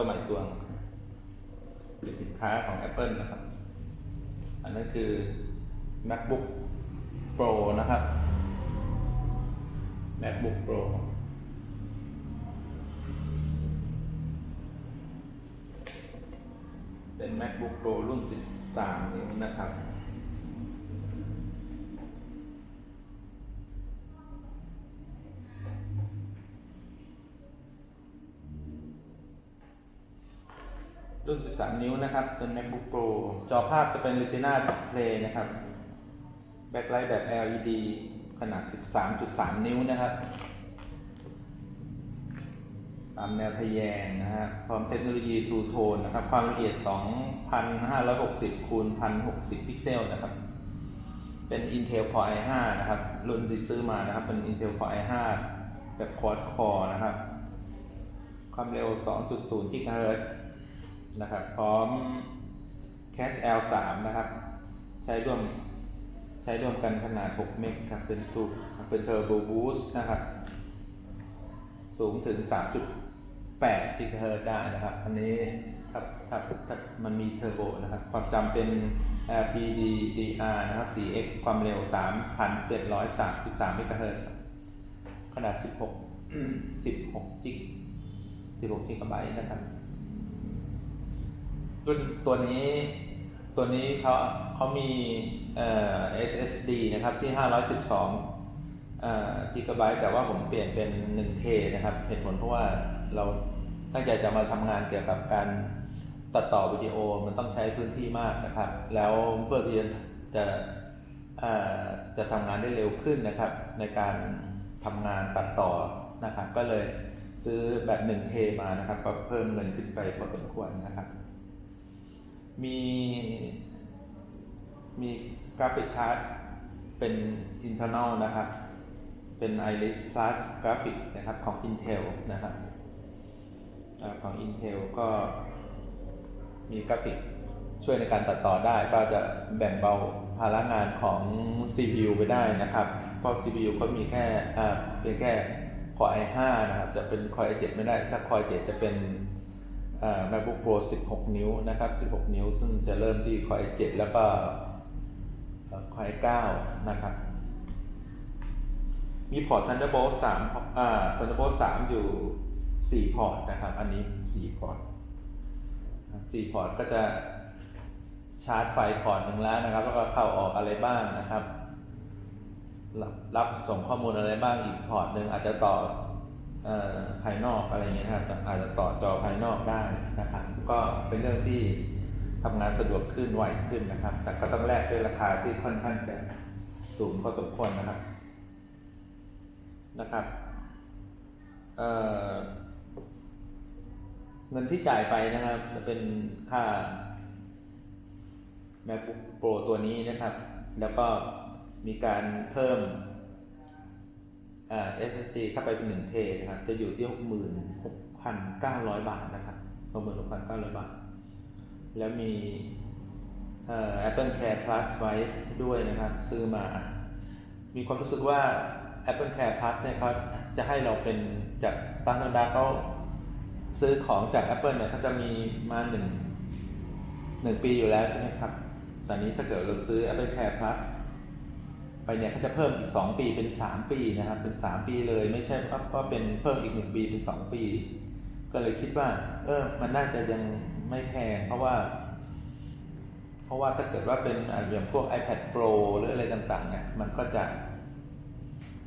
ตัวใหม่ตัวหนึ่งเป็นสินค้าของ Apple นะครับ อันนั้นคือ MacBook Pro นะครับ MacBook Pro เป็น MacBook Pro รุ่น 13 นิ้วนะครับ รุ่น 13 นิ้วนะครับ เป็น MacBook Pro จอภาพจะเป็น Retina Display นะครับ แบ็คไลท์แบบ LED ขนาด 13.3 นิ้วนะครับ ตามแนวทะแยงนะฮะ พร้อมเทคโนโลยี True Tone นะครับ ความละเอียด 2,560คูณ1,060 พิกเซลนะครับ เป็น Intel Core i5 นะครับ รุ่นที่ซื้อมานะครับ เป็น Intel Core i5 แบบ Quad Core นะครับ ความเร็ว 2.0 GHz นะครับ พร้อม Cache L3 นะครับ ใช้ร่วมใช้ร่วมกันขนาด 6 เมกครับ เป็นตูเป็น Turbo Boost นะครับ สูงถึง 3.8 GHz ได้นะครับ อันนี้ครับถ้าถ้ามันมีเทอร์โบนะครับ ความจำเป็น LPDDR นะครับ 4x ความเร็ว 3,733 MHz ครับขนาด 16 16 จิก 16 จิกะไบต์นะครับ รุ่นตัวนี้ตัวนี้เขาเขามีเอ่อ SSD นะครับที่ 512เอ่อกิกะไบต์แต่ว่าผมเปลี่ยนเป็น 1T นะครับเหตุผลเพราะว่าเราตั้งใจจะมาทำงานเกี่ยวกับการตัดต่อวิดีโอมันต้องใช้พื้นที่มากนะครับ แล้วเพื่อที่จะจะจะทำงานได้เร็วขึ้นนะครับ ในการทำงานตัดต่อนะครับ ก็เลยซื้อแบบ 1T มานะครับก็เพิ่มเงินขึ้นไปพอสมควรนะครับ มีมีกราฟิกการ์ดเป็น internal นะครับ เป็น Iris Plus Graphic นะครับ ของ Intel นะครับอของ Intel ก็มีกราฟิกช่วยในการตัดต่อได้ ก็จะแบ่งเบาภาระงานของ CPU ไปได้นะครับ เพราะ CPU ก็มีแค่เพียงแค่ Core i5 นะครับ จะเป็น Core i7 ไม่ได้ ถ้า Core i7 จะเป็น MacBook Pro 16 นิ้วนะครับ 16 นิ้ว ซึ่งจะเริ่มที่ Core i7 แล้วก็ Core i9 นะครับ มีพอร์ต Thunderbolt 3อ่า Thunderbolt 3 อยู่ 4 พอร์ตนะครับ อันนี้ 4 พอร์ต 4 พอร์ตก็จะชาร์จไฟพอร์ตหนึ่งแล้วนะครับ แล้วก็เข้าออกอะไรบ้างนะครับ รับส่งข้อมูลอะไรบ้างอีกพอร์ตหนึ่งอาจจะต่อ ภายนอกอะไรเงี้ยครับอาจจะต่อจอภายนอกได้นะครับ ก็เป็นเรื่องที่ทำงานสะดวกขึ้นไวขึ้นนะครับ แต่ก็ต้องแลกด้วยราคาที่ค่อนข้างจะสูงพอสมควรนะครับนะครับเเงินที่จ่ายไปนะครับ จะเป็นค่า MacBook Pro ตัวนี้นะครับ แล้วก็มีการเพิ่ม เอ่า SSD เข้าไปเป็นหนึ่งเทนะครับจะอยู่ที่66,900บาทนะครับ66,900บาท แล้วมีเอ่อ Apple Care Plus ไว้ด้วยนะครับ ซื้อมา มีความรู้สึกว่า Apple Care Plus เนี่ยเขาจะให้เราเป็นจากตามธรรมดาเขาซื้อของจาก Apple เนี่ยเขาจะมีมาหนึ่งหนึ่งปีอยู่แล้วใช่ไหมครับตอนนี้ถ้าเกิดเราซื้อ Apple Care Plus ไปเนี่ยเขาจะเพิ่มอีก 2 ปีเป็น 3 ปีนะครับเป็น 3 ปีเลยไม่ใช่ว่าเป็นเพิ่มอีก 1 ปีเป็น 2 ปี ก็เลยคิดว่าเออมันน่าจะยังไม่แพงเพราะว่า เพราะว่าถ้าเกิดว่าเป็นอะอย่างพวก iPad Pro หรืออะไรต่างๆเนี่ยมันก็จะ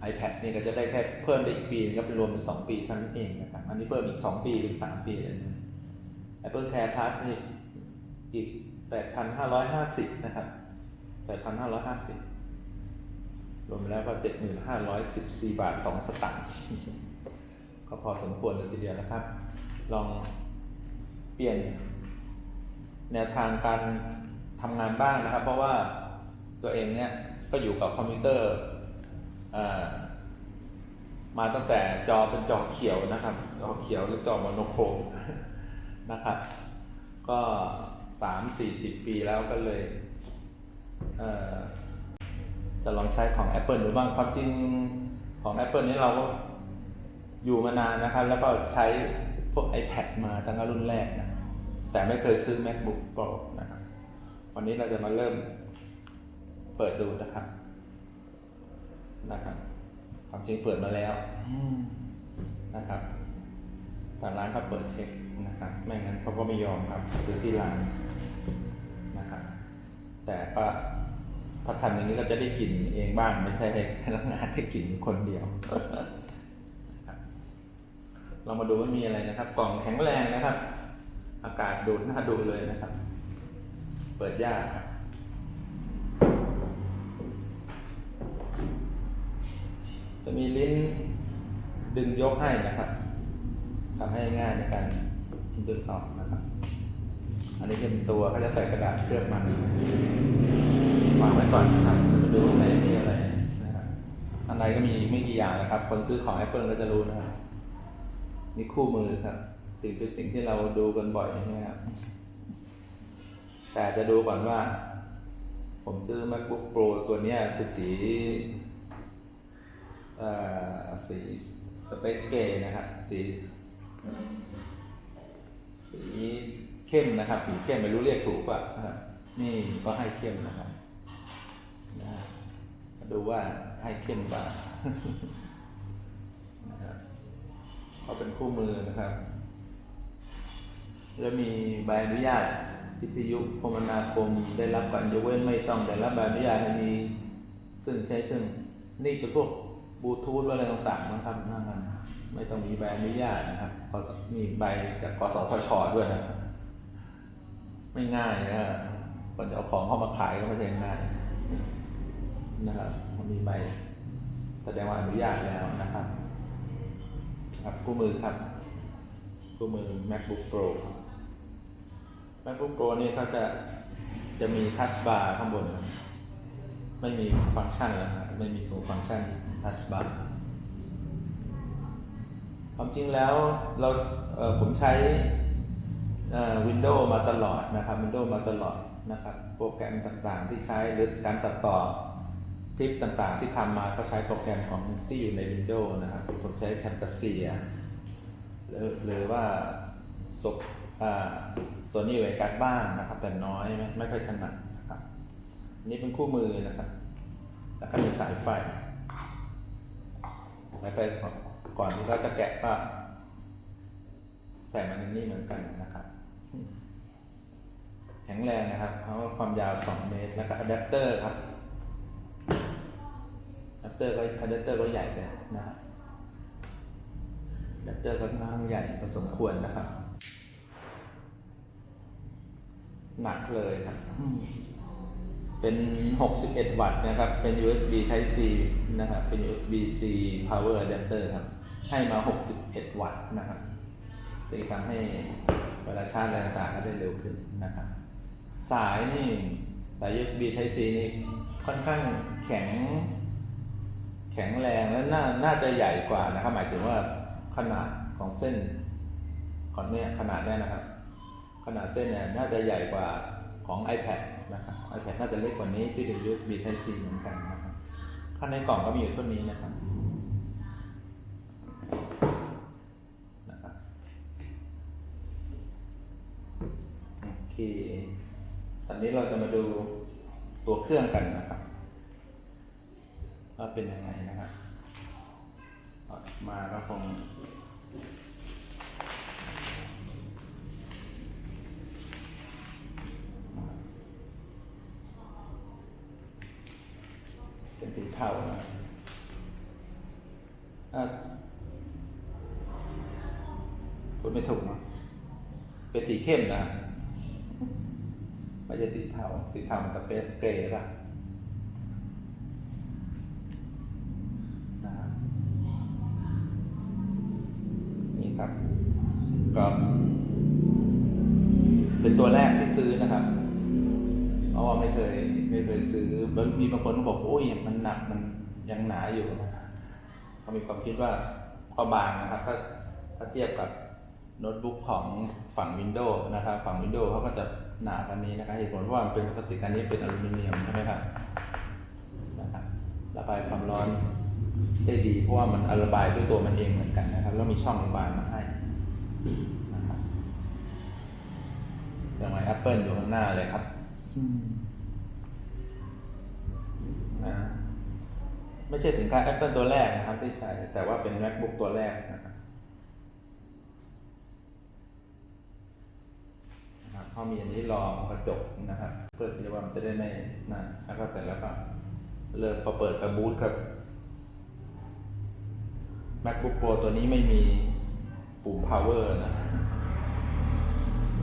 iPad นี่ก็จะได้แค่เพิ่มได้อีกปีนึงก็เป็นรวมเป็น 2 ปีเท่านั้นเองนะครับอันนี้เพิ่มอีก 2 ปีเป็น 3 ปี Apple Care Plus นี่อีก 8,550 นะครับ 8,550 รวมแล้วก็ 7,514 บาท 2 สตางค์ก็พอสมควรเลยทีเดียวนะครับ ลองเปลี่ยนแนวทางการทำงานบ้างนะครับ เพราะว่าตัวเองเนี่ยก็อยู่กับคอมพิวเตอร์อมาตั้งแต่จอเป็นจอเขียวนะครับ จอเขียวหรือจอมโนโครมนะครับ ก็สามสี่สิบปีแล้วก็เลยเจะลองใช้ของ Apple หรือบ้างความจริงของ Apple นี้เราก็อยู่มานานนะครับ แล้วก็ใช้พวก iPad มาตั้งแต่รุ่นแรกนะ แต่ไม่เคยซื้อ MacBook Pro นะครับ วันนี้เราจะมาเริ่มเปิดดูนะครับ นะครับ ความจริงเปิดมาแล้วนะครับทางร้านเขาเปิดเช็คนะครับ ไม่งั้นเขาก็ไม่ยอมครับซื้อที่ร้านนะครับ แต่ก็ ถ้าทำอย่างนี้เราจะได้กลิ่นเองบ้างไม่ใช่ให้พนักงานได้กลิ่นคนเดียว เรามาดูว่ามีอะไรนะครับ กล่องแข็งแรงนะครับ อากาศดูดน่าดูเลยนะครับ เปิดยากครับจะมีลิ้นดึงยกให้นะครับทำให้ง่ายในการดึงออกนะครับ อันนี้เป็นตัวเขาจะใส่กระดาษเคลือบมัน วางไว้ก่อนนะครับมาดูข้างในมีอะไรนะครับข้างในก็มีไม่กี่อย่างนะครับ คนซื้อของ Apple ก็จะรู้นะครับนี่คู่มือครับ สิ่งเป็นสิ่งที่เราดูกันบ่อยนะครับแต่จะดูก่อนว่า ผมซื้อ MacBook Pro ตัวนี้คือสีเอ่อสีสเปคเกนะครับสีสีเข้มนะครับสีเข้มไม่รู้เรียกถูกป่ะนี่ก็ให้เข้มนะครับ นะดูว่าให้เข้มป่ะนะครับเขาเป็นคู่มือนะครับ แล้วมีใบอนุญาตวิทยุคมนาคมได้รับการยกเว้นไม่ต้องได้รับใบอนุญาตอันนี้ซึ่งใช้ซึ่งนี่เป็นพวกบลูทูธอะไรต่างๆนะครับนะครับไม่ต้องมีใบอนุญาตนะครับมีใบจากกสทชด้วยนะไม่ง่ายนะฮะคนจะเอาของเข้ามาขายก็ไม่ใช่ง่าย นะครับมันมีใบแสดงว่าอนุญาตแล้วนะครับครับคู่มือครับคู่มือ MacBook Pro ครับ MacBook Pro นี่เขาจะจะมีทัชบาร์ข้างบน ไม่มีฟังก์ชันแล้วไม่มีตัวฟังก์ชันทัชบาร์ความจริงแล้วเราเผมใช้วินโดว์มาตลอดนะครับ Windows มาตลอดนะครับ โปรแกรมต่างๆที่ใช้หรือการตัดต่อ ลิปต่างๆ ที่ทำมาก็ใช้โปรแกรมของที่อยู่ใน Windows นะครับผมใช้ Camtasia หรือหรือว่าศพโซนี่เวกัสบ้างนะครับ แต่น้อยไม่ไม่ค่อยถนัดนะครับนนี้เป็นคู่มือนะครับ แล้วก็มีสายไฟสายไฟก่อนที่เราจะแกะก็ใส่มาในนี้เหมือนกันนะครับ แข็งแรงนะครับเพราะความยาว 2 เมตรแล้วก็อะแดปเตอร์ครับ ดัปเตอร์ก็อะแดปเตอร์ก็ใหญ่เลยนะครับแดปเตอร์ค่อนข้างใหญ่พอสมควรนะครับ หนักเลยครับ เป็น 61 วัตต์นะครับ เป็น USB Type C นะครับ เป็น USB C Power Adapter ครับ ให้มา 61 วัตต์นะครับจะทำให้เวลาชาร์จอะไรต่างๆก็ได้เร็วขึ้นนะครับ สายนี่สาย USB Type C นี่ค่อนข้างแข็ง แข็งแรงและน่าน่าจะใหญ่กว่านะครับ หมายถึงว่าขนาดของเส้นของเนี่ยขนาดเนี้ยนะครับ ขนาดเส้นเนี่ยน่าจะใหญ่กว่าของ iPad นะครับ iPad น่าจะเล็กกว่านี้ที่เป็น USB Type C เหมือนกันนะครับข้างในกล่องก็มีอยู่เท่านี้นะครับนะครับโอเคตอนนี้เราจะมาดูตัวเครื่องกันนะครับ เป็นยังไงนะครับมาก็คงเป็นสีเทานะอาพูดไม่ถูกเนาะเป็นสีเข้มนะไม่ใช่สีเทาสีเทามันจะเฟสเกรย์ป่ะ ครับ ก็เป็นตัวแรกที่ซื้อนะครับ เพราะว่าไม่เคยไม่เคยซื้อบางมีบางคนก็บอกโอ้ยมันหนักมันยังหนาอยู่นะครับเขามีความคิดว่าก็บางนะครับถ้าถ้าเทียบกับโน้ตบุ๊กของฝั่ง Windows นะครับ ฝั่ง Windows เขาก็จะหนากันนี้นะครับเหตุผลเพราะว่ามันเป็นพลาสติกอันนี้เป็นอลูมิเนียมใช่ไหมครับนะครับระบายความร้อน ได้ดี เพราะว่ามันระบายด้วยตัวมันเองเหมือนกันนะครับ แล้วมีช่องระบายมาให้นะครับอย่างไร Apple อยู่ข้างหน้าเลยครับนะไม่ใช่ถึงค่า Apple ตัวแรกนะครับที่ใช้แต่ว่าเป็น MacBook ตัวแรกนะครับนะครับเขามีอันนี้รองกระจกนะครับ เพื่อที่ว่ามันจะได้ไม่นั่นแล้วก็เสร็จแล้วก็เริ่มพอเปิดกระบูทครับ MacBook Pro ตัวนี้ไม่มีปุ่ม power นะ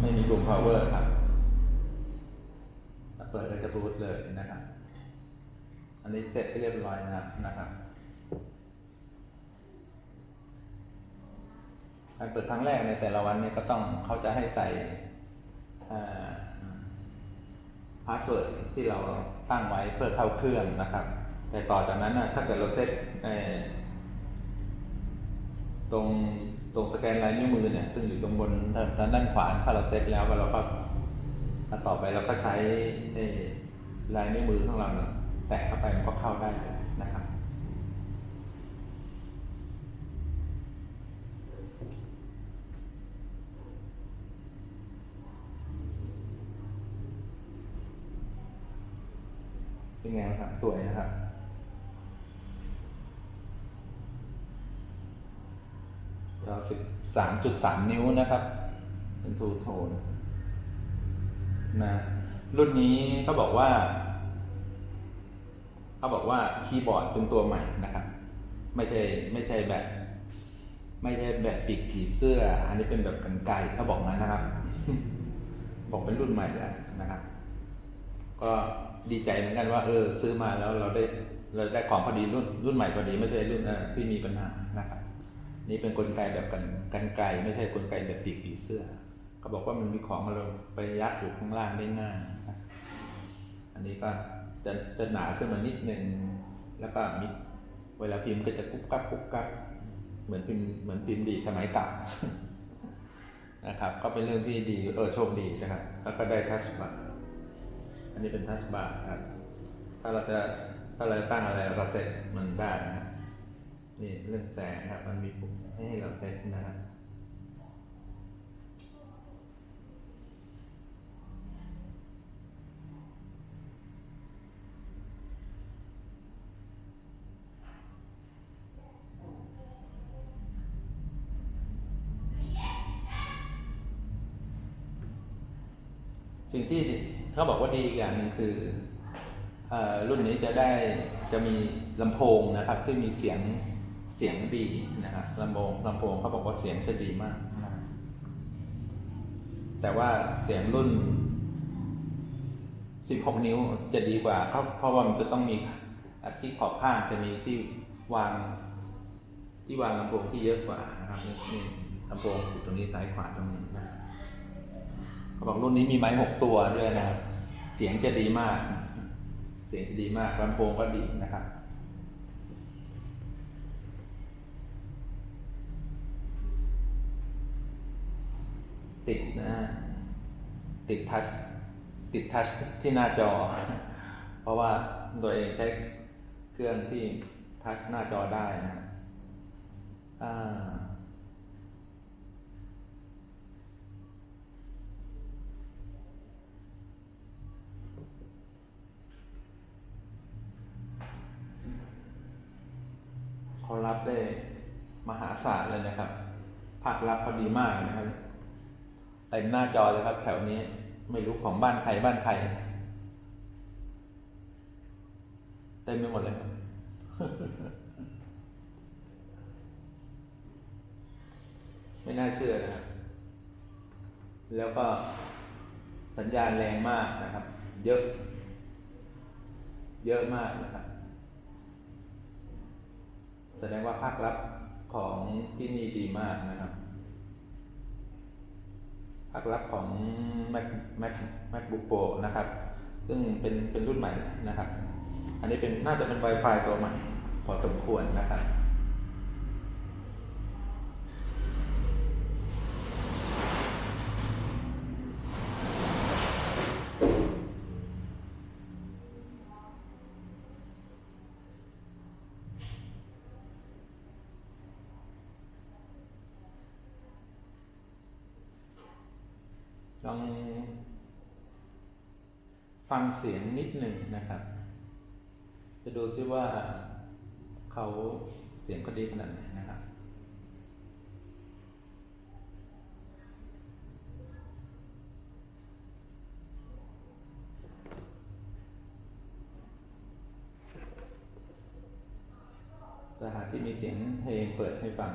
ไม่มีปุ่ม power ครับ เปิดเลยจะบูตเลยนะครับ อันนี้เสร็จเรียบร้อยนะนะครับการเปิดครั้งแรกในแต่ละวันเนี่ยก็ต้องเขาจะให้ใส่พาสเวิร์ดที่เราตั้งไว้เพื่อเข้าเครื่องนะครับ แต่ต่อจากนั้นนะถ้าเกิดเราเซต ตรงตรงสแกนลายนิ้วมือเนี่ยซึ่งอยู่ตรงบนทางด้านขวาถ้าเราเซตแล้วเราก็ถ้าต่อไปเราก็ใช้ลายนิ้วมือของเราเนี่ยแตะเข้าไปมันก็เข้าได้เลยนะครับเป็นไงครับ สวยนะครับ จอสิบสามจุดสามนิ้วนะครับ เป็นทูโทนนะรุ่นนี้เขาบอกว่าเขาบอกว่าคีย์บอร์ดเป็นตัวใหม่นะครับ ไม่ใช่ไม่ใช่แบบ ไม่ใช่แบบปีกผีเสื้อ อันนี้เป็นแบบกันไกรเขาบอกงั้นนะครับ บอกเป็นรุ่นใหม่แล้วนะครับ ก็ดีใจเหมือนกันว่า เออ ซื้อมาแล้วเราได้เราได้ของพอดีรุ่นรุ่นใหม่พอดีไม่ใช่รุ่นที่มีปัญหานะครับ นี่เป็นกลไกแบบกันกันไกลไม่ใช่กลไกแบบปีกผีเสื้อเขาบอกว่ามันมีของมาไปยัดอยู่ข้างล่างได้ง่ายอันนี้ก็จะจะหนาขึ้นมานิดหนึ่งแล้วก็มีเวลาพิมพ์ก็จะกุ๊บกับกุ๊บกับเหมือนพิมพ์เหมือนพิมพ์ดีสมัยเก่านะครับ ก็เป็นเรื่องที่ดีเออโชคดีนะครับแล้วก็ได้ทัชบาร์อันนี้เป็นทัชบาร์ครับถ้าเราจะถ้าเราตั้งอะไรเราเสร็จมันได้นะ นี่เรื่องแสงครับมันมีปุ่มให้เราเซตนะครับสิ่งที่เขาบอกว่าดีอย่างหนึ่งคืออรุ่นนี้จะได้จะมีลำโพงนะครับ ที่มีเสียง เสียงดีนะครับลำโพงลำโพงเขาบอกว่าเสียงจะดีมาก แต่ว่าเสียงรุ่น 16 นิ้วจะดีกว่าเพราะเพราะว่ามันจะต้องมีอะที่ขอบข้างจะมีที่วางที่วางลำโพงที่เยอะกว่านะครับนี่นี่ลำโพงอยู่ตรงนี้ซ้ายขวาตรงนี้นะเขาบอกรุ่นนี้มีไม้หกตัวด้วยนะครับ เสียงจะดีมาก เสียงจะดีมากลำโพงก็ดีนะครับ ติดนะติดทัชติดทัชที่หน้าจอ เพราะว่าตัวเองใช้เครื่องที่ทัชหน้าจอได้นะเขารับได้มหาศาลเลยนะครับภาครับพอดีมากนะครับ เต็มหน้าจอเลยครับ แถวนี้ไม่รู้ของบ้านใครบ้านใครเต็มไปหมดเลยครับไม่น่าเชื่อนะครับ แล้วก็สัญญาณแรงมากนะครับ เยอะ เยอะมากนะครับ แสดงว่าภาครับของที่นี่ดีมากนะครับ พักรับของ Mac Mac MacBook Pro นะครับ ซึ่งเป็นเป็นรุ่นใหม่นะครับ อันนี้เป็นน่าจะเป็น Wi-Fi ตัวใหม่พอสมควรนะครับ ลองฟังเสียงนิดหนึ่งนะครับ จะดูซิว่าเขาเสียงเขาดีขนาดไหนนะครับจะหาที่มีเสียงเพลงเปิดให้ฟัง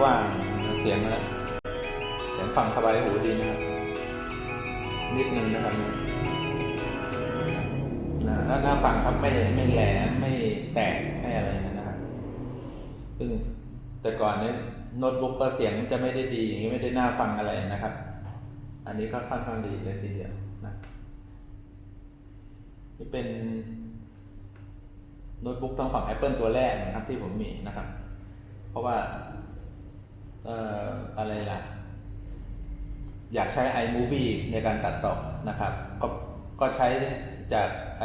กว้างเสียงนะเสียงฟังสบายหูดีนะครับ นิดนึงนะครับนะแล้วหน้าฟังครับไม่ไม่แหลมไม่แตกไม่อะไรนะครับซึ่งแต่ก่อนเนี่ยโน้ตบุ๊กก็เสียงจะไม่ได้ดีอย่างนี้ไม่ได้น่าฟังอะไรนะครับ อันนี้ก็ค่อนข้างดีเลยทีเดียวนะนี่เป็นโน้ตบุ๊กต้องฝั่ง Apple ตัวแรกนะครับที่ผมมีนะครับ เพราะว่า เอ่ออะไรล่ะ อยากใช้ iMovie ในการตัดต่อนะครับ ก็ก็ใช้จากไอ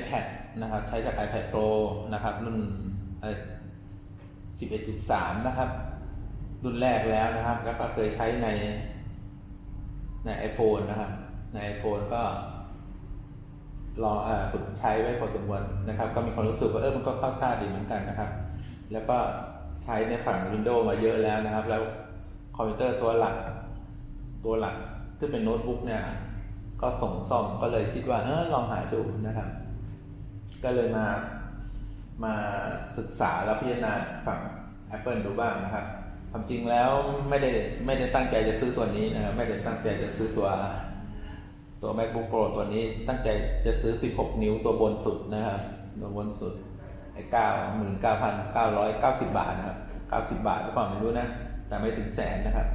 iPad นะครับ ใช้จาก iPad Pro นะครับ รุ่น11.3 นะครับ รุ่นแรกแล้วนะครับ แล้วก็เคยใช้ในใน iPhone นะครับ ใน iPhone ก็ ลองอาฝึกใช้ไว้พอสมควรนะครับ ก็มีความรู้สึกว่าเออมันก็เข้าท่าดีเหมือนกันนะครับ แล้วก็ใช้ในฝั่ง Windows มาเยอะแล้วนะครับ แล้วคอมพิวเตอร์ตัวหลัก ตัวหลักที่เป็นโน้ตบุ๊กเนี่ยก็ส่งซ่อมก็เลยคิดว่าเออลองหาดูนะครับ ก็เลยมามาศึกษาแล้วพิจารณาฝั่ง Apple ดูบ้างนะครับความจริงแล้วไม่ได้ไม่ได้ตั้งใจจะซื้อตัวนี้นะครับไม่ได้ตั้งใจจะซื้อตัว ตัว MacBook Pro ตัวนี้ตั้งใจจะซื้อ 16 นิ้วตัวบนสุดนะครับ ตัวบนสุดไอ้99,990บาทนะครับ90บาทหรือเปล่าไม่รู้นะ แต่ไม่ถึงแสนนะครับ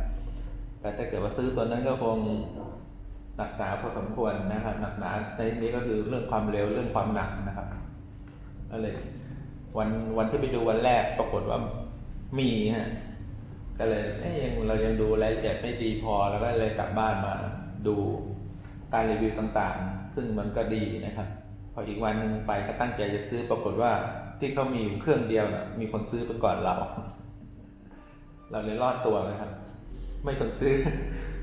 แต่ถ้าเกิดว่าซื้อตัวนั้นก็คงหนักหนาพอสมควรนะครับหนักหนาในที่นี้ก็คือเรื่องความเร็วเรื่องความหนักนะครับก็เลยวันวันที่ไปดูวันแรกปรากฏว่ามีฮะก็เลยเอ้ยยังเรายังดูรายละเอียดไม่ดีพอแล้วก็เลยกลับบ้านมาดู การรีวิวต่างๆ ซึ่งมันก็ดีนะครับ พออีกวันหนึ่งไปก็ตั้งใจจะซื้อปรากฏว่าที่เขามีอยู่เครื่องเดียวนะมีคนซื้อไปก่อนเรา เราเลยรอดตัวนะครับ ไม่ต้องซื้อ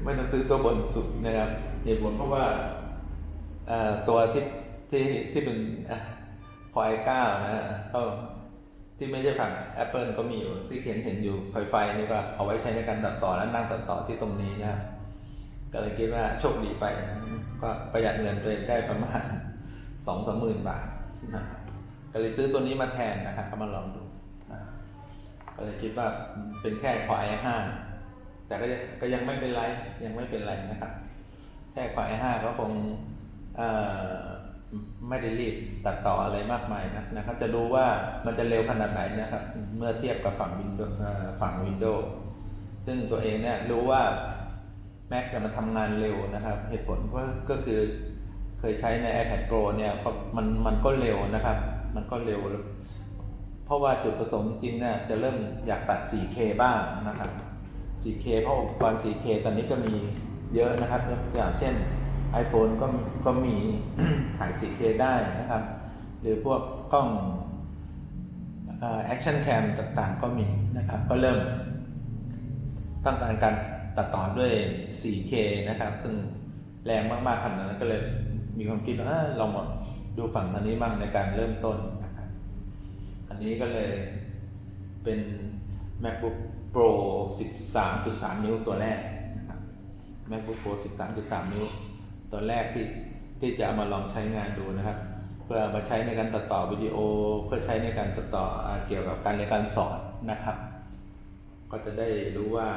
ไม่ต้องซื้อตัวบนสุดนะครับเหตุผลเพราะว่าตัวที่ที่ที่เป็นพอไอเก้านะฮะก็ที่ไม่ใช่ฝั่ง Apple ก็มีอยู่ที่เห็นเห็นอยู่ไฟไฟนี่ก็เอาไว้ใช้ในการตัดต่อและนั่งตัดต่อที่ตรงนี้นะครับก็เลยคิดว่าโชคดีไป ก็ประหยัดเงินตัวเองได้ประมาณสองสามหมื่นบาทนะก็เลยซื้อตัวนี้มาแทนนะครับก็มาลองดูนะก็เลยคิดว่าเป็นแค่คอไอห้าแต่ก็ยังก็ยังไม่เป็นไรยังไม่เป็นไรนะครับแค่คอไอห้าก็คงไม่ได้รีบตัดต่ออะไรมากมายนะนะครับ จะดูว่ามันจะเร็วขนาดไหนนะครับ เมื่อเทียบกับฝั่ง Windows เอ่อฝั่ง Windows ซึ่งตัวเองเนี่ยรู้ว่า Mac เนี่มันทำงานเร็วนะครับ เหตุผลก็ก็คือเคยใช้ใน iPad Pro เนี่ยมันมันก็เร็วนะครับ มันก็เร็ว เพราะว่าจุดประสงค์จริงเนี่ยจะเริ่มอยากตัด 4K บ้างนะครับ 4K เพราะอุปกรณ์ 4K ตอนนี้ก็มีเยอะนะครับอย่างเช่น iPhone ก็ก็มีถ่าย 4K ได้นะครับ หรือพวกกล้องแอคชั่นแคมต่างๆ ก็มีนะครับ ก็เริ่มต้องการการ ตัดต่อด้วย 4K นะครับ ซึ่งแรงมากๆขนาดนั้นก็เลยมีความคิดว่าเอ้อลองมาดูฝั่งทางนี้บ้างในการเริ่มต้นนะครับ อันนี้ก็เลยเป็น MacBook Pro 13.3 นิ้วตัวแรกนะครับ MacBook Pro 13.3 นิ้ว ตัวแรกที่ที่จะเอามาลองใช้งานดูนะครับ เพื่อมาใช้ในการตัดต่อวิดีโอ เพื่อใช้ในการตัดต่อเกี่ยวกับการเรียนการสอนนะครับ ก็จะได้รู้ว่า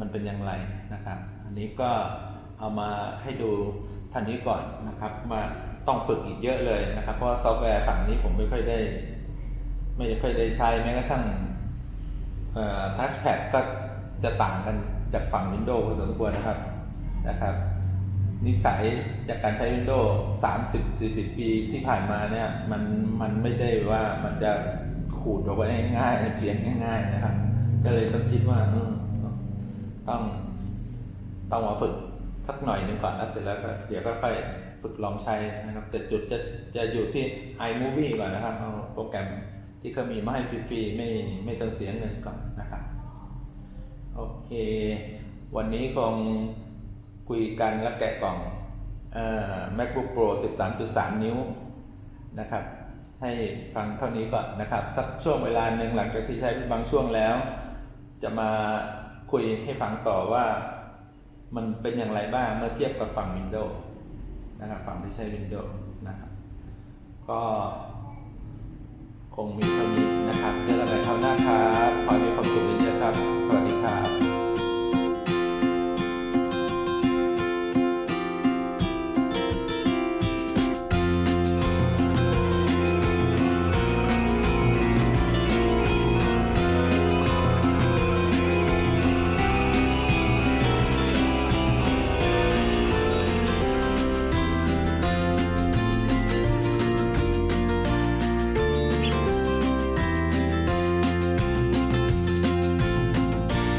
มันเป็นอย่างไรนะครับ อันนี้ก็เอามาให้ดูท่านนี้ก่อนนะครับมาต้องฝึกอีกเยอะเลยนะครับ เพราะซอฟต์แวร์ฝั่งนี้ผมไม่ค่อยได้ ไม่ค่อยได้ใช้แม้กระทั่งทัชแพดก็จะต่างกันจากฝั่ง Windows พอสมควรนะครับนะครับนิสัยจากการใช้ Windows 30 40 ปีที่ผ่านมาเนี่ยมันมันไม่ได้ว่ามันจะขูดออกไปง่ายๆเขียนง่าย ๆ นะครับ ก็เลยต้องคิดว่าเออ ต้องต้องมาฝึกสักหน่อยหนึ่งก่อนแล้วเสร็จแล้วก็เดี๋ยวก็ค่อยฝึกลองใช้นะครับ แต่จุดจะจะอยู่ที่ iMovie ก่อนนะครับเอาโปรแกรมที่เขามีมาให้ฟรีๆไม่ไม่ต้องเสียเงินก่อนนะครับโอเค วันนี้คงคุยกันและแกะกล่องเอ่อ MacBook Pro 13.3 นิ้วนะครับ ให้ฟังเท่านี้ก่อนนะครับ สักช่วงเวลาหนึ่งหลังจากที่ใช้เป็นบางช่วงแล้ว จะมา คุยให้ฟังต่อว่ามันเป็นอย่างไรบ้างเมื่อเทียบกับฝั่ง Windows นะครับฝั่งที่ใช้ Windows นะครับ ก็คงมีเท่านี้นะครับเจอกันในคราวหน้าครับ ขอให้มีความสุขเยอะๆครับ สวัสดีครับ